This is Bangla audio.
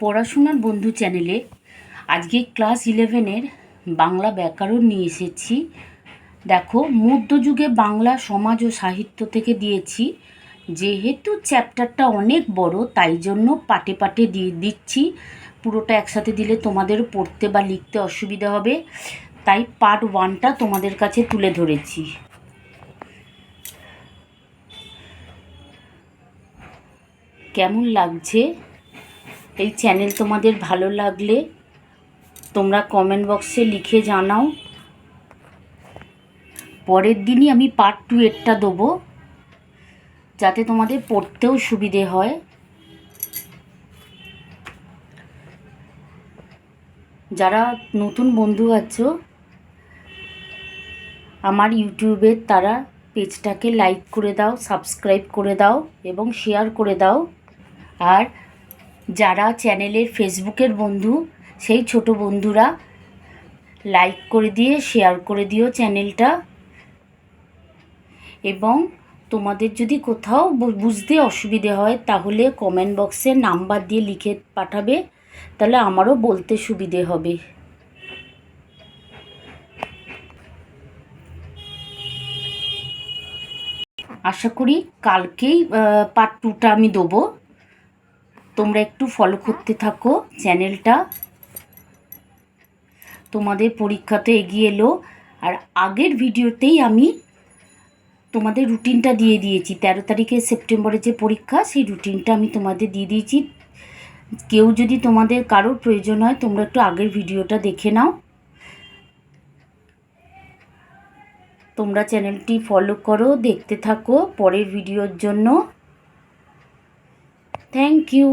পড়াশোনার বন্ধু চ্যানেলে আজকে ক্লাস ইলেভেনের বাংলা ব্যাকরণ নিয়ে এসেছি। দেখো, মধ্যযুগে বাংলা সমাজ ও সাহিত্য থেকে দিয়েছি। যেহেতু চ্যাপ্টারটা অনেক বড়, তাই জন্য পাটে পাটে দিয়ে দিচ্ছি। পুরোটা একসাথে দিলে তোমাদের পড়তে বা লিখতে অসুবিধা হবে। তাই পার্ট ওয়ানটা তোমাদের কাছে তুলে ধরেছি। কেমন লাগছে? এই চ্যানেল তোমাদের ভালো লাগলে তোমরা কমেন্ট বক্সে লিখে জানাও। পরের দিনই আমি পার্ট টু এরটা দেবো, যাতে তোমাদের পড়তেও সুবিধে হয়। যারা নতুন বন্ধু আছো, আমার ইউটিউবে তারা পেজটাকে লাইক করে দাও সাবস্ক্রাইব করে দাও এবং শেয়ার করে দাও। আর যারা চ্যানেলের ফেসবুকের বন্ধু, সেই ছোট বন্ধুরা লাইক করে দিয়ে, শেয়ার করে দিও চ্যানেলটা। এবং তোমাদের যদি কোথাও বুঝতে অসুবিধে হয়, তাহলে কমেন্ট বক্সে নাম্বার দিয়ে লিখে পাঠাবে, তাহলে আমারও বলতে সুবিধে হবে। আশা করি কালকেই পার্ট টুটা আমি দেবো। তোমরা একটু ফলো করতে থাকো চ্যানেলটা তোমাদের পরীক্ষা তো এগিয়ে এলো। আর আগের ভিডিওতেই আমি তোমাদের রুটিনটা দিয়ে দিয়েছি। তেরো তারিখে সেপ্টেম্বরে যে পরীক্ষা, সেই রুটিনটা আমি তোমাদের দিয়ে দিয়েছি। কেউ যদি তোমাদের কারোর প্রয়োজন হয়, তোমরা একটু আগের ভিডিওটা দেখে নাও। তোমরা চ্যানেলটি ফলো করো, দেখতে থাকো পরের ভিডিওর জন্য। Thank you